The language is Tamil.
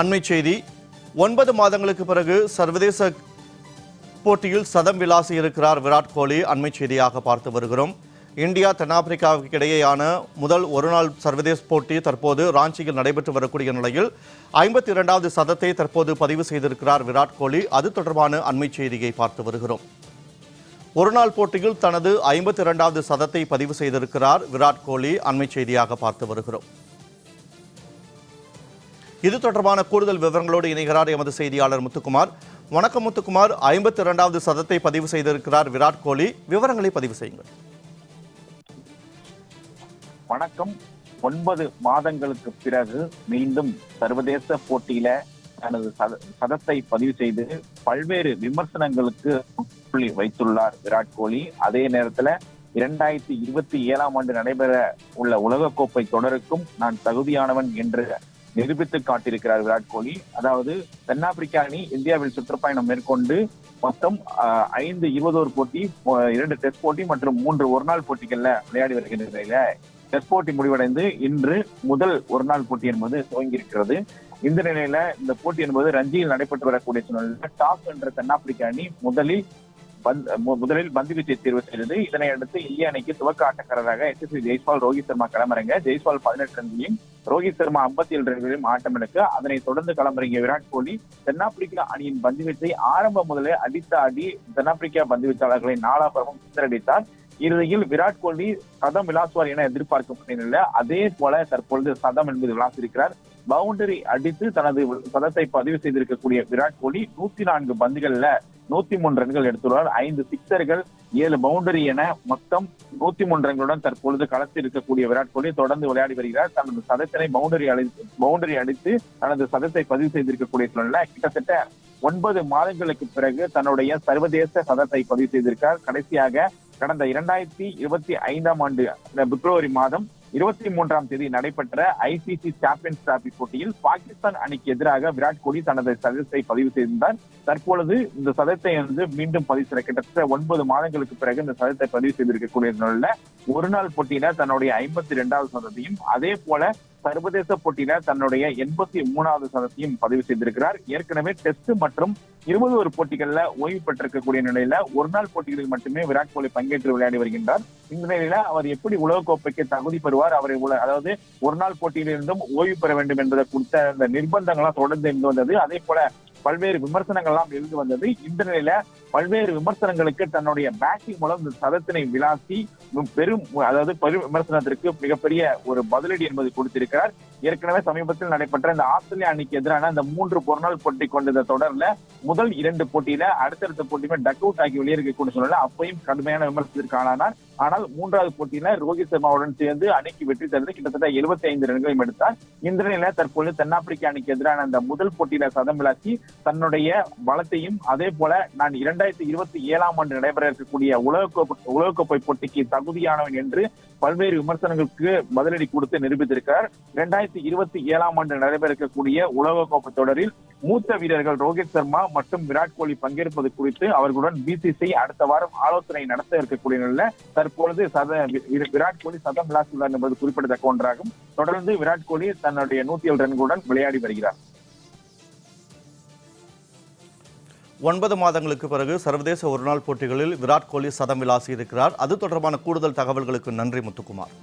அண்மை செய்தி. ஒன்பது மாதங்களுக்கு பிறகு சர்வதேச போட்டியில் சதம் விளாசி இருக்கிறார் விராட் கோலி. அண்மை செய்தியாக பார்த்து வருகிறோம். இந்தியா தென்னாப்பிரிக்காவுக்கு இடையேயான முதல் ஒருநாள் சர்வதேச போட்டி தற்போது ராஞ்சியில் நடைபெற்று வரக்கூடிய நிலையில் ஐம்பத்தி இரண்டாவது சதத்தை தற்போது பதிவு செய்திருக்கிறார் விராட் கோலி. அது தொடர்பான அண்மை செய்தியை பார்த்து வருகிறோம். ஒருநாள் போட்டியில் தனது ஐம்பத்தி இரண்டாவது சதத்தை பதிவு செய்திருக்கிறார் விராட் கோலி. அண்மை செய்தியாக பார்த்து வருகிறோம். இது தொடர்பான கூடுதல் விவரங்களோடு இணைகிறார் எமது செய்தியாளர் முத்துக்குமார். வணக்கம் முத்துக்குமார். ஐம்பத்தி இரண்டாவது சதத்தை பதிவு செய்திருக்கிறார் விராட் கோலி. விவரங்களை பதிவு செய்யுங்கள். வணக்கம். ஒன்பது மாதங்களுக்கு பிறகு மீண்டும் சர்வதேச போட்டியில தனது சத- சதத்தை பதிவு செய்து பல்வேறு விமர்சனங்களுக்கு புள்ளி வைத்துள்ளார் விராட் கோலி. அதே நேரத்துல இரண்டாயிரத்தி இருபத்தி ஏழாம் ஆண்டு நடைபெற உள்ள உலகக்கோப்பை தொடருக்கும் நான் தகுதியானவன் என்று நிரூபித்து காட்டியிருக்கிறார் விராட் கோலி. அதாவது தென்னாப்பிரிக்க அணி இந்தியாவில் சுற்றுப்பயணம் மேற்கொண்டு மொத்தம் ஐந்து இருபதோர் போட்டி இரண்டு டெஸ்ட் போட்டி மற்றும் மூன்று ஒருநாள் போட்டிகள்ல விளையாடி வருகின்ற நிலையில டெஸ்ட் போட்டி முடிவடைந்து இன்று முதல் ஒரு நாள் போட்டி என்பது துவங்கி இருக்கிறது இந்த நிலையில இந்த போட்டி என்பது ரஞ்சியில் நடைபெற்று வரக்கூடிய சூழ்நிலையில் டாஸ் என்ற தென்னாப்பிரிக்க அணி முதலில் முதலில் பந்து வீச்சை தேர்வு செய்தது. இதனை அடுத்து இந்திய அணிக்கு துவக்க ஆட்டக்காரராக எஸ் எஸ் ஜெய்ஸ்வால் ரோஹித் சர்மா களமிறங்க. ஜெய்ஸ்வால் பதினெட்டு ரன்களையும் ரோஹித் சர்மா ஐம்பத்தி ஏழு ரன்களையும் ஆட்டமிழக்க அதனை தொடர்ந்து களமிறங்கிய விராட் கோலி தென்னாப்பிரிக்கா அணியின் பந்து வீச்சை ஆரம்ப முதலே அடித்த அடி தென்னாப்பிரிக்கா பந்து வீச்சாளர்களை நாலாபுரமும் சித்தரடித்தார் இறுதியில் விராட் கோலி சதம் விளாசுவார் என எதிர்பார்க்கும் நிலையில அதே போல தற்பொழுது சதம் என்பது விளாசிருக்கிறார். பவுண்டரி அடித்து தனது சதத்தை பதிவு செய்திருக்கக்கூடிய விராட் கோலி நூத்தி நான்கு பந்துகள்ல நூத்தி மூன்று ரன்கள் எடுத்துள்ளார். ஐந்து சிக்சர்கள் ஏழு பவுண்டரி என மொத்தம் நூத்தி மூன்று ரன்களுடன் தற்பொழுது களத்தில் இருக்கக்கூடிய விராட் கோலி தொடர்ந்து விளையாடி வருகிறார். தனது சதத்தினை பவுண்டரி அழித்து பவுண்டரி அடித்து தனது சதத்தை பதிவு செய்திருக்கக்கூடிய சூழல்ல கிட்டத்தட்ட ஒன்பது மாதங்களுக்கு பிறகு தன்னுடைய சர்வதேச சதத்தை பதிவு செய்திருக்கார். கடைசியாக கடந்த இரண்டாயிரத்தி இருபத்தி ஐந்தாம் ஆண்டு பிப்ரவரி மாதம் இருபத்தி மூன்றாம் தேதி நடைபெற்ற ஐசிசி சாம்பியன்ஸ் டிராபி போட்டியில் பாகிஸ்தான் அணிக்கு எதிராக விராட் கோலி தனது சதத்தை பதிவு செய்திருந்தார். தற்பொழுது இந்த சதத்தை வந்து மீண்டும் பதிவு செய்த கிட்டத்தட்ட ஒன்பது மாதங்களுக்கு பிறகு இந்த சதத்தை பதிவு செய்திருக்கக்கூடிய நிலையில ஒரு நாள் போட்டியில தன்னுடைய ஐம்பத்தி இரண்டாவது சதத்தையும் அதே போல சர்வதேச போட்டியில தன்னுடைய எண்பத்தி மூணாவது சதத்தையும் பதிவு செய்திருக்கிறார். ஏற்கனவே டெஸ்ட் மற்றும் இருபது ஒரு போட்டிகள்ல ஓய்வு பெற்றிருக்கக்கூடிய நிலையில ஒரு நாள் போட்டிகளில் மட்டுமே விராட் கோலி பங்கேற்று விளையாடி வருகின்றார். இந்த நிலையில அவர் எப்படி உலகக்கோப்பைக்கு தகுதி பெறுவார்? அவரை உல- அதாவது ஒரு நாள் போட்டியிலிருந்தும் ஓய்வு பெற வேண்டும் என்பதை குறித்த அந்த நிர்பந்தங்கள்லாம் தொடர்ந்து இருந்து வந்தது. அதே போல பல்வேறு விமர்சனங்கள்லாம் இருந்து வந்தது. இந்த நிலையில பல்வேறு விமர்சனங்களுக்கு தன்னுடைய பேட்டிங் மூலம் இந்த சதத்தினை விளாசி பெரும் அதாவது பெரும் விமர்சனத்திற்கு மிகப்பெரிய ஒரு பதிலடி என்பது கொடுத்திருக்கிறார். ஏற்கனவே சமீபத்தில் நடைபெற்ற இந்த ஆஸ்திரேலியா அணிக்கு எதிரான இந்த மூன்று பொருநாள் போட்டி கொண்ட இந்த தொடர்ல முதல் இரண்டு போட்டியில அடுத்தடுத்த போட்டியுமே டக் அவுட் ஆகி வெளியேறக்கூடிய சூழ்நிலை. அப்பையும் கடுமையான விமர்சனத்திற்கு ஆளானார். ஆனால் மூன்றாவது போட்டியில ரோஹித் சர்மாவுடன் சேர்ந்து அணிக்கு வெற்றி தந்து கிட்டத்தட்ட 75 ஐந்து ரன்களையும் எடுத்தார். இந்த நிலையில தற்போது தென்னாப்பிரிக்க அணிக்கு எதிரான அந்த முதல் போட்டியில சதம் விளாசி தன்னுடைய பலத்தையும் அதே போல நான் இரண்டு இரண்டாயிரத்தி இருபத்தி ஏழாம் ஆண்டு நடைபெற இருக்கக்கூடிய உலகக்கோப்பை உலகக்கோப்பை போட்டிக்கு தகுதியானவன் என்று பல்வேறு விமர்சனங்களுக்கு பதிலடி கொடுத்து நிரூபித்திருக்கிறார். இரண்டாயிரத்தி இருபத்தி ஏழாம் ஆண்டு நடைபெற இருக்கக்கூடிய உலகக்கோப்பை தொடரில் மூத்த வீரர்கள் ரோஹித் சர்மா மற்றும் விராட் கோலி பங்கேற்பது குறித்து அவர்களுடன் பிசிசிஐ அடுத்த வாரம் ஆலோசனை நடத்த இருக்கக்கூடிய நிலையில் தற்பொழுது சத வி- விராட் கோலி சதம் விளாசுள்ளார் என்பது குறிப்பிடத்தக்க ஒன்றாகும். தொடர்ந்து விராட் கோலி தன்னுடைய நூத்தி ஏழு ரன்களுடன் விளையாடி வருகிறார். ஒன்பது மாதங்களுக்கு பிறகு சர்வதேச ஒருநாள் போட்டிகளில் விராட் கோலி சதம் விளாசி இருக்கிறார் அது தொடர்பான கூடுதல் தகவல்களுக்கு நன்றி முத்துக்குமார்.